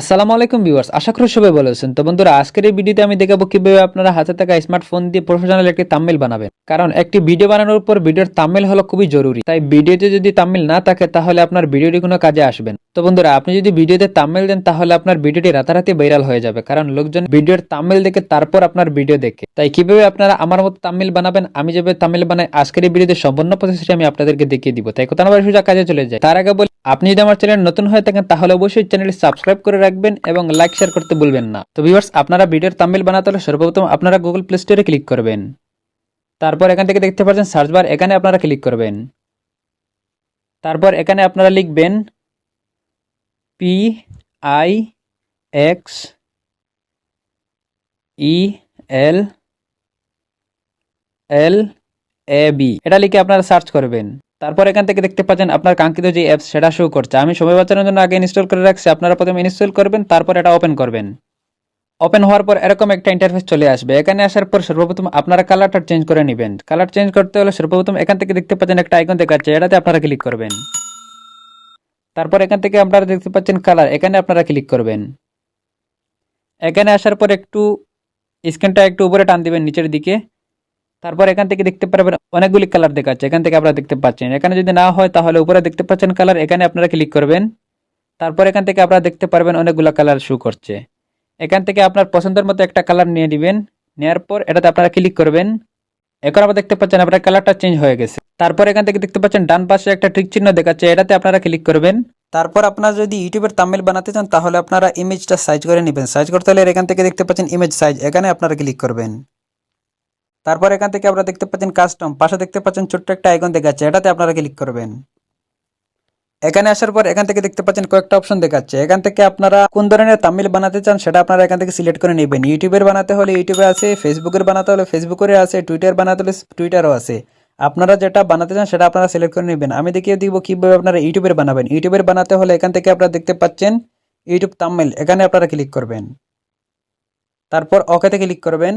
আসসালামু আলাইকুম ভিউয়ার্স, আশা করি সবাই ভালো আছেন। তো বন্ধুরা, আজকের এই ভিডিওতে আমি দেখাবো কীভাবে আপনারা হাতে থাকা স্মার্টফোন দিয়ে প্রফেশনাল একটি তামিল বানাবেন। কারণ একটি ভিডিও বানানোর পর ভিডিওর তামিল হলো খুবই জরুরি। তাই ভিডিওতে যদি তামিল না থাকে, তাহলে আপনার ভিডিওটি কোনো কাজে আসবে না। তো বন্ধুরা, আপনি যদি ভিডিওতে তামিল দেন, তাহলে আপনার ভিডিওটি রাতারাতি ভাইরাল হয়ে যাবে। কারণ লোকজন ভিডিওর তামিল দেখে তারপর আপনার ভিডিও দেখে। তাই কীভাবে আপনারা আমার মতো তামিল বানাবেন, আমি যেভাবে তামিল বানাই, আজকের এই ভিডিওতে সম্পূর্ণ প্রসেসটি আমি আপনাদেরকে দেখিয়ে দিব। তাই কথা না সোজা কাজে চলে যায় তার আগে বলি, আপনি যদি আমার চ্যানেল নতুন হয়ে থাকেন, তাহলে অবশ্যই চ্যানেলটি সাবস্ক্রাইব করে রাখবেন এবং লাইক শেয়ার করতে ভুলবেন না। তো ভিউয়ার্স আপনারা ভিডিওর তামিল বানাতে হলে সর্বপ্রথম আপনারা গুগল প্লে স্টোরে ক্লিক করবেন। তারপর এখান থেকে দেখতে পাচ্ছেন সার্চ বার এখানে আপনারা ক্লিক করবেন। তারপর এখানে আপনারা লিখবেন P I X E L L A B এটা লিখে আপনারা সার্চ করবেন। তারপর এখান থেকে দেখতে পাচ্ছেন আপনার কাঙ্ক্ষিত যে অ্যাপস সেটা শো করছে। আমি সময় বাঁচানোর জন্য আগে ইনস্টল করে রাখছি। আপনারা প্রথমে ইনস্টল করবেন, তারপর এটা ওপেন করবেন। ওপেন হওয়ার পর এরকম একটা ইন্টারফেস চলে আসবে। এখানে আসার পর সর্বপ্রথম আপনারা কালারটা চেঞ্জ করে নেবেন। কালার চেঞ্জ করতে হলে সর্বপ্রথম এখান থেকে দেখতে পাচ্ছেন একটা আইকন দেখাচ্ছে। এটাতে আপনারা ক্লিক করবেন। তারপর এখান থেকে আপনারা দেখতে পাচ্ছেন কালার এখানে আপনারা ক্লিক করবেন। এখানে আসার পর একটু স্ক্রিনটা একটু উপরে টান দিবেন, নিচের দিকে। তারপর এখান থেকে দেখতে পারবেন অনেকগুলি কালার দেখাচ্ছে। এখান থেকে আপনারা দেখতে পাচ্ছেন। এখানে যদি না হয় তাহলে উপরে দেখতে পাচ্ছেন কালার এখানে আপনারা ক্লিক করবেন। তারপর এখান থেকে আপনারা দেখতে পারবেন অনেকগুলো কালার শো করছে। এখান থেকে আপনার পছন্দের মতো একটা কালার নিয়ে নেবেন। নেওয়ার পর এটাতে আপনারা ক্লিক করবেন। এখন আবার দেখতে পাচ্ছেন আপনার কালারটা চেঞ্জ হয়ে গেছে। তারপর এখান থেকে দেখতে পাচ্ছেন ডান পাশে একটা ট্রিক চিহ্ন দেখাচ্ছে। এটাতে আপনারা ক্লিক করবেন। তারপর আপনারা যদি ইউটিউবের তামিল বানাতে চান তাহলে আপনারা ইমেজটা সাইজ করে নেবেন। সাইজ করতে হলে এখান থেকে দেখতে পাচ্ছেন ইমেজ সাইজ এখানে আপনারা ক্লিক করবেন। তারপর এখান থেকে আপনারা দেখতে পাচ্ছেন কাস্টম পাশে দেখতে পাচ্ছেন ছোট্ট একটা আইকন দেখাচ্ছে, এটাতে আপনারা ক্লিক করবেন। এখানে আসার পর এখান থেকে দেখতে পাচ্ছেন কয়েকটা অপশন দেখাচ্ছে। এখান থেকে আপনারা কোন ধরনের তামিল বানাতে চান সেটা আপনারা এখান থেকে সিলেক্ট করে নেবেন। ইউটিউবের বানাতে হলে ইউটিউবে আছে ফেসবুকের বানাতে হলে ফেসবুকের আছে টুইটার বানাতে হলে টুইটারও আছে। আপনারা যেটা বানাতে চান সেটা আপনারা সিলেক্ট করে নেবেন। আমি দেখিয়ে দিব কীভাবে আপনারা ইউটিউবের বানাবেন। ইউটিউবের বানাতে হলে এখান থেকে আপনারা দেখতে পাচ্ছেন ইউটিউব তামিল এখানে আপনারা ক্লিক করবেন। তারপর ওকেতে ক্লিক করবেন।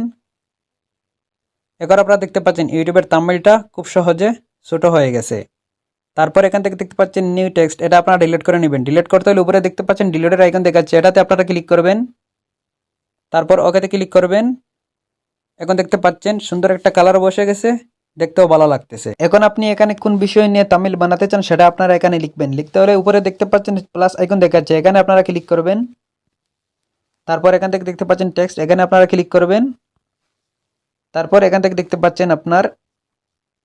এবার আপনারা দেখতে পাচ্ছেন ইউটিউবের তামিলটা খুব সহজে ছোট হয়ে গেছে। তারপর এখান থেকে দেখতে পাচ্ছেন নিউ টেক্সট এটা আপনারা ডিলিট করে নেবেন। ডিলিট করতে হলে উপরে দেখতে পাচ্ছেন ডিলিটের আইকন দেখাচ্ছে, এটাতে আপনারা ক্লিক করবেন। তারপর ওকেতে ক্লিক করবেন। এখন দেখতে পাচ্ছেন সুন্দর একটা কালার বসে গেছে, দেখতেও ভালো লাগতেছে। এখন আপনি এখানে কোন বিষয় নিয়ে তামিল বানাতে চান সেটা আপনারা এখানে লিখবেন। লিখতে হলে উপরে দেখতে পাচ্ছেন প্লাস আইকন দেখাচ্ছে, এখানে আপনারা ক্লিক করবেন। তারপর এখান থেকে দেখতে পাচ্ছেন টেক্সট এখানে আপনারা ক্লিক করবেন। তারপর এখান থেকে দেখতে পাচ্ছেন আপনার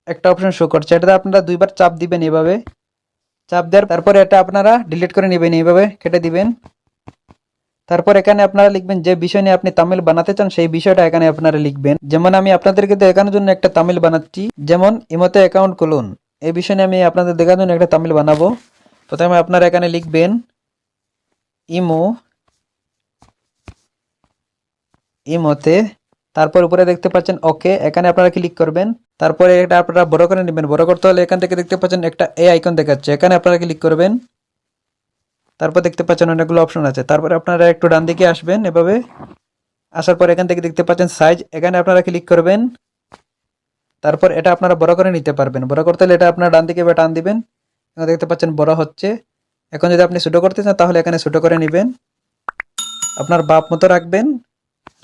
একটা অপশন শো করছে। এটাতে আপনারা দুইবার চাপ দিবেন এভাবে। চাপ দেওয়ার তারপরে এটা আপনারা ডিলিট করে নেবেন এইভাবে কেটে দিবেন। তারপর এখানে আপনারা লিখবেন যে বিষয় নিয়ে আপনি তামিল বানাতে চান, সেই বিষয়টা এখানে আপনারা লিখবেন। যেমন আমি আপনাদেরকে দেখানোর জন্য একটা তামিল বানাচ্ছি। যেমন, ইমতে অ্যাকাউন্ট খুলুন। এই বিষয় নিয়ে আমি আপনাদের দেখানোর জন্য একটা তামিল বানাবো। প্রথমে আপনারা এখানে লিখবেন, ইমো, ইমোতে তারপর উপরে দেখতে পাচ্ছেন, ওকে, এখানে আপনারা ক্লিক করবেন। তারপরে এটা আপনারা বড় করে নেবেন। বড় করতে হলে এখান থেকে দেখতে পাচ্ছেন একটা এ আইকন দেখাচ্ছে। এখানে আপনারা ক্লিক করবেন। তারপর দেখতে পাচ্ছেন অনেকগুলো অপশন আছে। তারপরে আপনারা একটু ডান দিকে আসবেন এভাবে। আসার পর এখান থেকে দেখতে পাচ্ছেন সাইজ এখানে আপনারা ক্লিক করবেন। তারপর এটা আপনারা বড় করে নিতে পারবেন। বড় করতে হলে এটা আপনারা ডান দিকে বা টান দিবেন। দেখতে পাচ্ছেন বড় হচ্ছে। এখন যদি আপনি ছোটো করতে চান, তাহলে এখানে ছোটো করে নেবেন। আপনার বাপ মতো রাখবেন।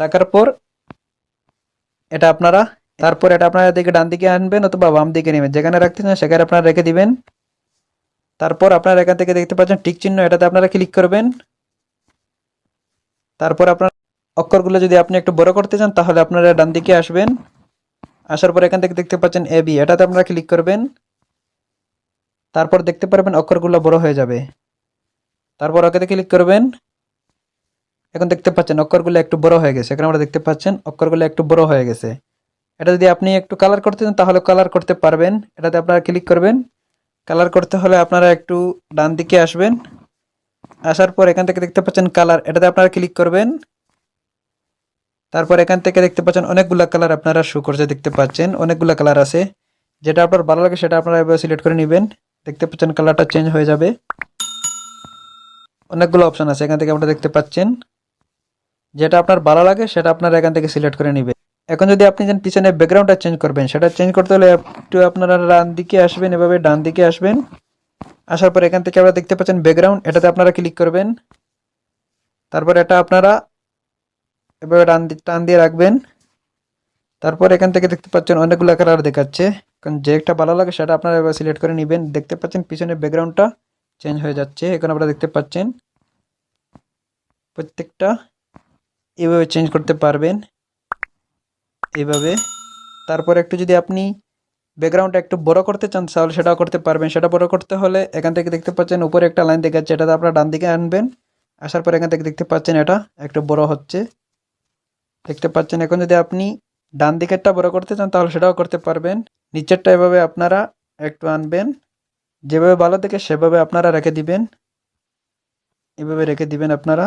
রাখার পর এটা আপনারা, তারপর এটা আপনারা দিকে ডান দিকে আনবেন অথবা বাম দিকে নেবেন। যেখানে রাখতে চান সেখানে আপনারা রেখে দিবেন। তারপর আপনারা এখান থেকে দেখতে পাচ্ছেন টিক চিহ্ন, এটাতে আপনারা ক্লিক করবেন। তারপর আপনার অক্ষরগুলো যদি আপনি একটু বড় করতে চান, তাহলে আপনারা ডান দিকে আসবেন। আসার পর এখান থেকে দেখতে পাচ্ছেন এ, বি, এটাতে আপনারা ক্লিক করবেন। তারপর দেখতে পারবেন অক্ষরগুলো বড় হয়ে যাবে। তারপর ওকেতে ক্লিক করবেন। এখন দেখতে পাচ্ছেন অক্ষরগুলো একটু বড় হয়ে গেছে। এখন আমরা দেখতে পাচ্ছেন অক্ষরগুলো একটু বড় হয়ে গেছে। এটা যদি আপনি একটু কালার করতে চান, তাহলে কালার করতে পারবেন। এটাতে আপনারা ক্লিক করবেন। কালার করতে হলে আপনারা একটু ডান দিকে আসবেন। আসার পর এখান থেকে দেখতে পাচ্ছেন কালার এটাতে আপনারা ক্লিক করবেন। তারপর এখান থেকে দেখতে পাচ্ছেন অনেকগুলো কালার আপনারা শো করছে, দেখতে পাচ্ছেন। অনেকগুলো কালার আছে। যেটা আপনার ভালো লাগে, সেটা আপনারা এভাবে সিলেক্ট করে নেবেন। দেখতে পাচ্ছেন কালারটা চেঞ্জ হয়ে যাবে। অনেকগুলো অপশন আছে, এখান থেকে আপনারা দেখতে পাচ্ছেন। যেটা আপনার ভালো লাগে, সেটা আপনার এখান থেকে সিলেক্ট করে নেবেন। এখন যদি আপনি যেন পিছনে ব্যাকগ্রাউন্ডটা চেঞ্জ করবেন, সেটা চেঞ্জ করতে হলে একটু আপনারা ডান দিকে আসবেন, এভাবে ডান দিকে আসবেন। আসার পর এখান থেকে আপনারা দেখতে পাচ্ছেন ব্যাকগ্রাউন্ড এটাতে আপনারা ক্লিক করবেন। তারপর এটা আপনারা এভাবে দি- টান দিয়ে রাখবেন। তারপর এখান থেকে দেখতে পাচ্ছেন অনেকগুলো কালার দেখাচ্ছে। কারণ যে একটা ভালো লাগে, সেটা আপনারা এবার সিলেক্ট করে নেবেন। দেখতে পাচ্ছেন পিছনে ব্যাকগ্রাউন্ডটা চেঞ্জ হয়ে যাচ্ছে। এখন আপনারা দেখতে পাচ্ছেন প্রত্যেকটা এভাবে চেঞ্জ করতে পারবেন। এভাবে। তারপর একটু যদি আপনি ব্যাকগ্রাউন্ডটা একটু বড় করতে চান, তাহলে সেটাও করতে পারবেন। সেটা বড় করতে হলে এখান থেকে দেখতে পাচ্ছেন উপরে একটা লাইন দেখাচ্ছে এটাতে আপনারা ডান দিকে আনবেন। আসার পর এখান থেকে দেখতে পাচ্ছেন এটা একটু বড় হচ্ছে। দেখতে পাচ্ছেন এখন যদি আপনি ডান দিকেরটা বড় করতে চান, তাহলে সেটাও করতে পারবেন। নিচেরটা এভাবে আপনারা একটু আনবেন। যেভাবে ভালো দেখে সেভাবে আপনারা রেখে দিবেন। এভাবে রেখে দিবেন আপনারা।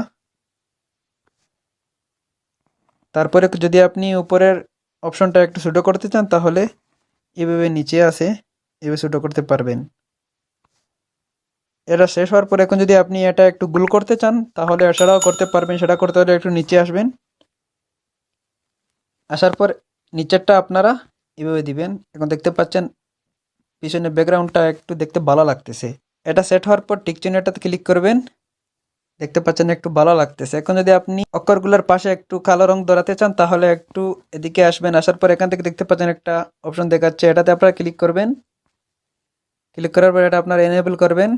তারপরে যদি আপনি উপরের অপশনটা একটু ছোটো করতে চান, তাহলে এভাবে নিচে আসে এভাবে ছোটো করতে পারবেন। এটা শেষ হওয়ার পর এখন যদি আপনি এটা একটু গুল করতে চান, তাহলে সেটাও করতে পারবেন, সেটা করতে হলে একটু নিচে আসবেন। আসার পর নিচেরটা আপনারা এভাবে দিবেন। এখন দেখতে পাচ্ছেন পিছনে ব্যাকগ্রাউন্ডটা একটু দেখতে ভালো লাগতেছে। এটা সেট হওয়ার পর টিক ক্লিক করবেন। দেখতে পাচ্ছেন একটু ভালো লাগতেছে। এখন যদি আপনি অক্ষরগুলোর পাশে একটু কালো রং ধরাতে চান, তাহলে একটু এদিকে আসবেন। আসার পর এখান থেকে দেখতে পাচ্ছেন একটা অপশন দেখাচ্ছে। এটাতে আপনারা ক্লিক করবেন। ক্লিক করার পর এটা আপনারা এনেবল করবেন।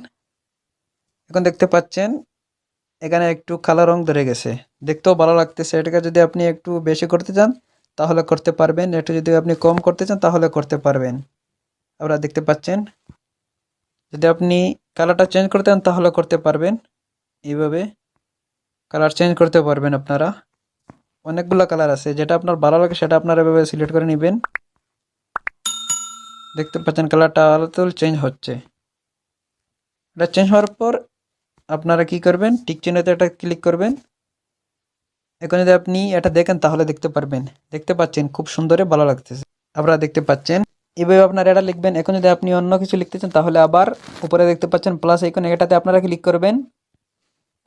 এখন দেখতে পাচ্ছেন এখানে একটু কালো রং ধরে গেছে। দেখতেও ভালো লাগতেছে। এটাকে যদি আপনি একটু বেশি করতে চান, তাহলে করতে পারবেন। একটু যদি আপনি কম করতে চান, তাহলে করতে পারবেন। আপনারা দেখতে পাচ্ছেন। যদি আপনি কালারটা চেঞ্জ করতে চান, তাহলে করতে পারবেন। এইভাবে কালার চেঞ্জ করতে পারবেন আপনারা। অনেকগুলো কালার আছে, যেটা আপনার ভালো লাগে সেটা আপনারা এভাবে সিলেক্ট করে নেবেন। দেখতে পাচ্ছেন কালারটা আলাদা চেঞ্জ হচ্ছে। এটা চেঞ্জ হওয়ার পর আপনারা কি করবেন টিক চিহ্নতে এটা ক্লিক করবেন। এখন যদি আপনি এটা দেখেন তাহলে দেখতে পারবেন। দেখতে পাচ্ছেন খুব সুন্দরে ভালো লাগতেছে। আপনারা দেখতে পাচ্ছেন, এভাবে আপনারা এটা লিখবেন। এখন যদি আপনি অন্য কিছু লিখতে চান তাহলে আবার উপরে দেখতে পাচ্ছেন প্লাস এখন এটাতে আপনারা ক্লিক করবেন।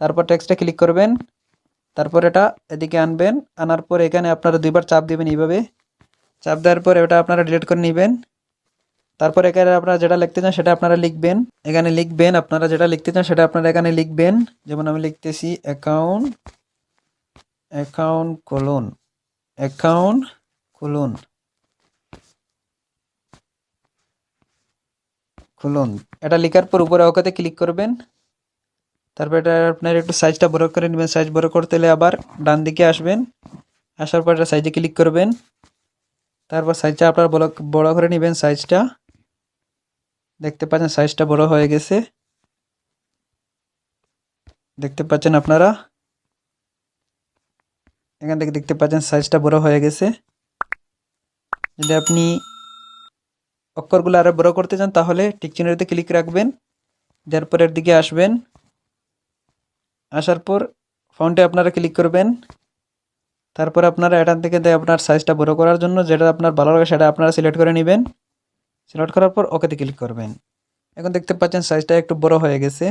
তারপর টেক্সটে ক্লিক করবেন। তারপর এটা এদিকে আনবেন। আনার পর এখানে আপনারা দুইবার চাপ দেবেন এইভাবে। চাপ দেওয়ার পর এটা আপনারা ডিলিট করে নেবেন। তারপর এখানে আপনারা যেটা লিখতে চান সেটা আপনারা লিখবেন। এখানে লিখবেন, আপনারা যেটা লিখতে চান সেটা আপনারা এখানে লিখবেন। যেমন আমি লিখতেছি অ্যাকাউন্ট অ্যাকাউন্ট কোলন অ্যাকাউন্ট খুলুন খুলুন এটা লেখার পর উপরে ওকাতে ক্লিক করবেন। তারপর এটা আপনার একটু সাইজটা বড় করে নেবেন। সাইজ বড় করতে হলে আবার ডান দিকে আসবেন। আসার পর এটা সাইজে ক্লিক করবেন। তারপর সাইজটা আপনার বড় বড় করে নেবেন সাইজটা দেখতে পাচ্ছেন সাইজটা বড় হয়ে গেছে। দেখতে পাচ্ছেন আপনারা? এখান থেকে দেখতে পাচ্ছেন সাইজটা বড় হয়ে গেছে। যদি আপনি অক্ষরগুলো আরও বড় করতে চান, তাহলে টিক চিহ্নতে ক্লিক রাখবেন। যার পরের দিকে আসবেন। আসার পর ফন্টে আপনারা ক্লিক করবেন। তারপর আপনারা এখান থেকে দিয়ে আপনার সাইজটা বড় করার জন্য যেটা আপনার ভালো লাগে সেটা আপনারা সিলেক্ট করে নেবেন। সিলেক্ট করার পর ওকেতে ক্লিক করবেন। এখন দেখতে পাচ্ছেন সাইজটা একটু বড় হয়ে গেছে।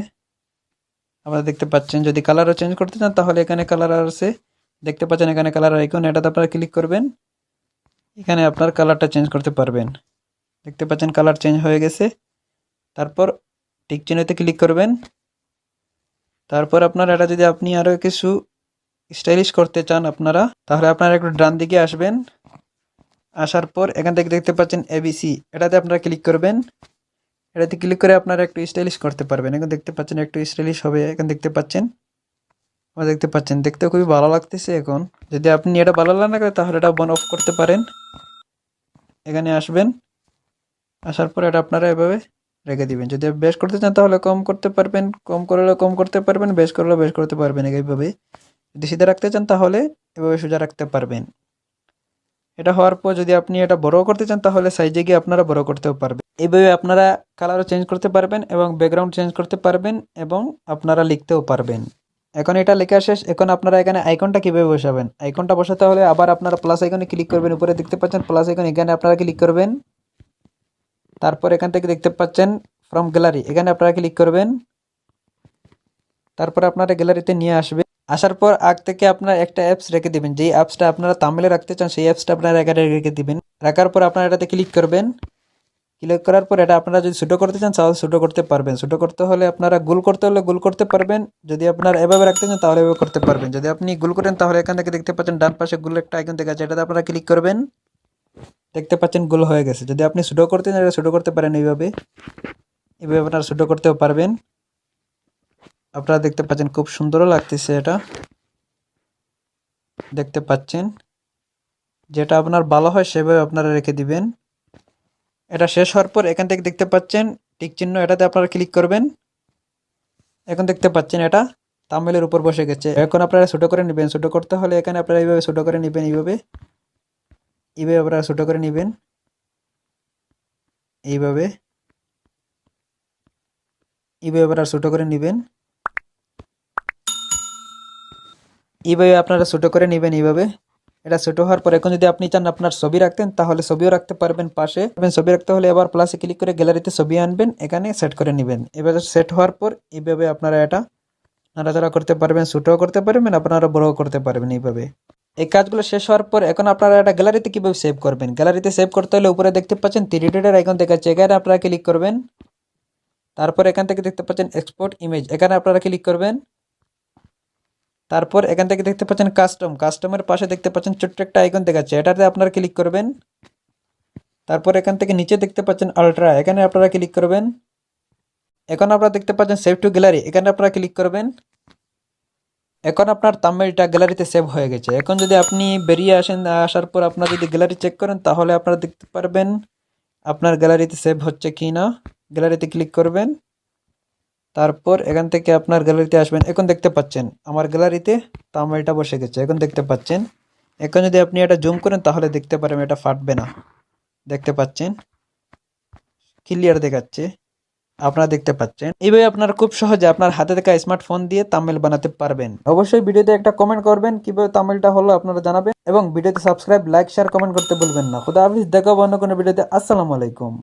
আপনারা দেখতে পাচ্ছেন যদি কালারও চেঞ্জ করতে চান তাহলে এখানে কালার আছে। দেখতে পাচ্ছেন এখানে কালার আইকন এটাতে আপনারা ক্লিক করবেন। এখানে আপনার কালারটা চেঞ্জ করতে পারবেন। দেখতে পাচ্ছেন কালার চেঞ্জ হয়ে গেছে। তারপর টিক চিহ্নতে ক্লিক করবেন। তারপর আপনার এটা যদি আপনি আরও কিছু স্টাইলিশ করতে চান আপনারা, তাহলে আপনারা একটু ডান দিকে আসবেন। আসার পর এখান থেকে দেখতে পাচ্ছেন এবিসি এটাতে আপনারা ক্লিক করবেন। এটাতে ক্লিক করে আপনারা একটু স্টাইলিশ করতে পারবেন। এখন দেখতে পাচ্ছেন একটু স্টাইলিশ হবে। এখন দেখতে পাচ্ছেন। আপনারা দেখতে পাচ্ছেন। দেখতে খুবই ভালো লাগতেছে এখন। যদি আপনি এটা ভালো লাগে, তাহলে এটা বন অফ করতে পারেন। এখানে আসবেন। আসার পর এটা আপনারা এভাবে রেখে দিবেন। যদি বেশ করতে চান তাহলে কম করতে পারবেন, কম করলে কম করতে পারবেন, বেশ করলে বেশ করতে পারবেন এইভাবে। যদি সিধে রাখতে চান তাহলে এভাবে সোজা রাখতে পারবেন। এটা হওয়ার পর যদি আপনি এটা বড় করতে চান তাহলে সাইজে গিয়ে আপনারা বড় করতেও পারবেন। এইভাবে আপনারা কালারও চেঞ্জ করতে পারবেন এবং ব্যাকগ্রাউন্ড চেঞ্জ করতে পারবেন এবং আপনারা লিখতেও পারবেন। এখন এটা লেখা শেষ, এখন আপনারা এখানে আইকনটা কীভাবে বসাবেন? আইকনটা বসাতে হলে আবার আপনারা প্লাস আইকনে ক্লিক করবেন, উপরে দেখতে পাচ্ছেন প্লাস আইকন এখানে আপনারা ক্লিক করবেন। তারপর এখান থেকে দেখতে পাচ্ছেন ফ্রম গ্যালারি এখানে আপনারা ক্লিক করবেন। তারপর আপনারা গ্যালারিতে নিয়ে আসবে। আসার পর আগ থেকে আপনারা একটা অ্যাপস রেখে দেবেন। যেই অ্যাপসটা আপনারা তামিলে রাখতে চান, সেই অ্যাপসটা আপনারা এখানে রেখে দেবেন। রাখার পর আপনারা এটাতে ক্লিক করবেন। ক্লিক করার পর এটা আপনারা যদি ছোটো করতে চান, তাহলে ছোটো করতে পারবেন। ছোটো করতে হলে আপনারা গোল করতে হলে গোল করতে পারবেন। যদি আপনারা এভাবে রাখতে চান, তাহলে এভাবে করতে পারবেন। যদি আপনি গোল করেন, তাহলে এখান থেকে দেখতে পাচ্ছেন ডান পাশে গোল একটা আইকন দেখা যায় এটাতে আপনারা ক্লিক করবেন। দেখতে পাচ্ছেন গোল হয়ে গেছে। যদি আপনি ছোটো করতে চান এটা করতে পারেন এইভাবে। এইভাবে আপনারা ছোটো করতেও পারবেন। আপনারা দেখতে পাচ্ছেন খুব সুন্দরও লাগতেছে এটা। দেখতে পাচ্ছেন। যেটা আপনার ভালো হয়, সেভাবে আপনারা রেখে দিবেন। এটা শেষ হওয়ার পর এখান থেকে দেখতে পাচ্ছেন, টিক চিহ্ন এটাতে আপনারা ক্লিক করবেন। এখন দেখতে পাচ্ছেন এটা তামিলের উপর বসে গেছে। এখন আপনারা ছোটো করে নেবেন। ছোটো করতে হলে এখানে আপনারা এইভাবে ছোটো করে নেবেন এইভাবে। এইভাবে আপনারা ছোটো করে নেবেন। এইভাবে। এইভাবে আপনারা ছোটো করে নেবেন। এইভাবে আপনারা ছোটো করে নেবেন এইভাবে। এটা ছোট হওয়ার পর এখন যদি আপনি চান আপনার ছবি রাখতেন, তাহলে ছবিও রাখতে পারবেন পাশে। ছবি রাখতে হলে এবার প্লাসে ক্লিক করে গ্যালারিতে ছবি আনবেন, এখানে সেট করে নেবেন। এবারে সেট হওয়ার পর এইভাবে আপনারা এটা নাড়াচাড়া করতে পারবেন, ছোটও করতে পারবেন, আপনারা বড়ও করতে পারবেন এইভাবে। এই কাজগুলো শেষ হওয়ার পর এখন আপনারা এটা গ্যালারিতে কীভাবে সেভ করবেন? গ্যালারিতে সেভ করতে হলে উপরে দেখতে পাচ্ছেন থ্রি ডটের আইকন দেখাচ্ছে। এখানে আপনারা ক্লিক করবেন। তারপর এখান থেকে দেখতে পাচ্ছেন এক্সপোর্ট ইমেজ এখানে আপনারা ক্লিক করবেন। তারপর এখান থেকে দেখতে পাচ্ছেন কাস্টম কাস্টমের পাশে দেখতে পাচ্ছেন ছোট্ট একটা আইকন দেখাচ্ছে। এটাতে আপনারা ক্লিক করবেন। তারপর এখান থেকে নিচে দেখতে পাচ্ছেন আলট্রা এখানে আপনারা ক্লিক করবেন। এখন আপনারা দেখতে পাচ্ছেন সেভ টু গ্যালারি এখানে আপনারা ক্লিক করবেন। এখন আপনার তামিলটা গ্যালারিতে সেভ হয়ে গেছে। এখন যদি আপনি বেরিয়ে আসেন, আসার পর আপনার যদি গ্যালারি চেক করেন, তাহলে আপনারা দেখতে পারবেন আপনার গ্যালারিতে সেভ হচ্ছে কি না গ্যালারিতে ক্লিক করবেন। তারপর এখান থেকে আপনার গ্যালারিতে আসবেন। এখন দেখতে পাচ্ছেন, আমার গ্যালারিতে তামিলটা বসে গেছে। এখন দেখতে পাচ্ছেন, এখন যদি আপনি এটা জুম করেন, তাহলে দেখতে পারেন এটা ফাটবে না। দেখতে পাচ্ছেন? ক্লিয়ার দেখাচ্ছে। আপনারা দেখতে পাচ্ছেন। এইভাবে আপনারা খুব সহজে আপনার হাতে থাকা স্মার্টফোন দিয়ে তামিল বানাতে পারবেন। অবশ্যই ভিডিওতে একটা কমেন্ট করবেন, কীভাবে তামিলটা হলো আপনারা জানাবেন। এবং ভিডিওতে সাবস্ক্রাইব লাইক শেয়ার কমেন্ট করতে ভুলবেন না। খুদা হাফিজ দেখাবো অন্য কোনো ভিডিওতে। আসসালামু আলাইকুম।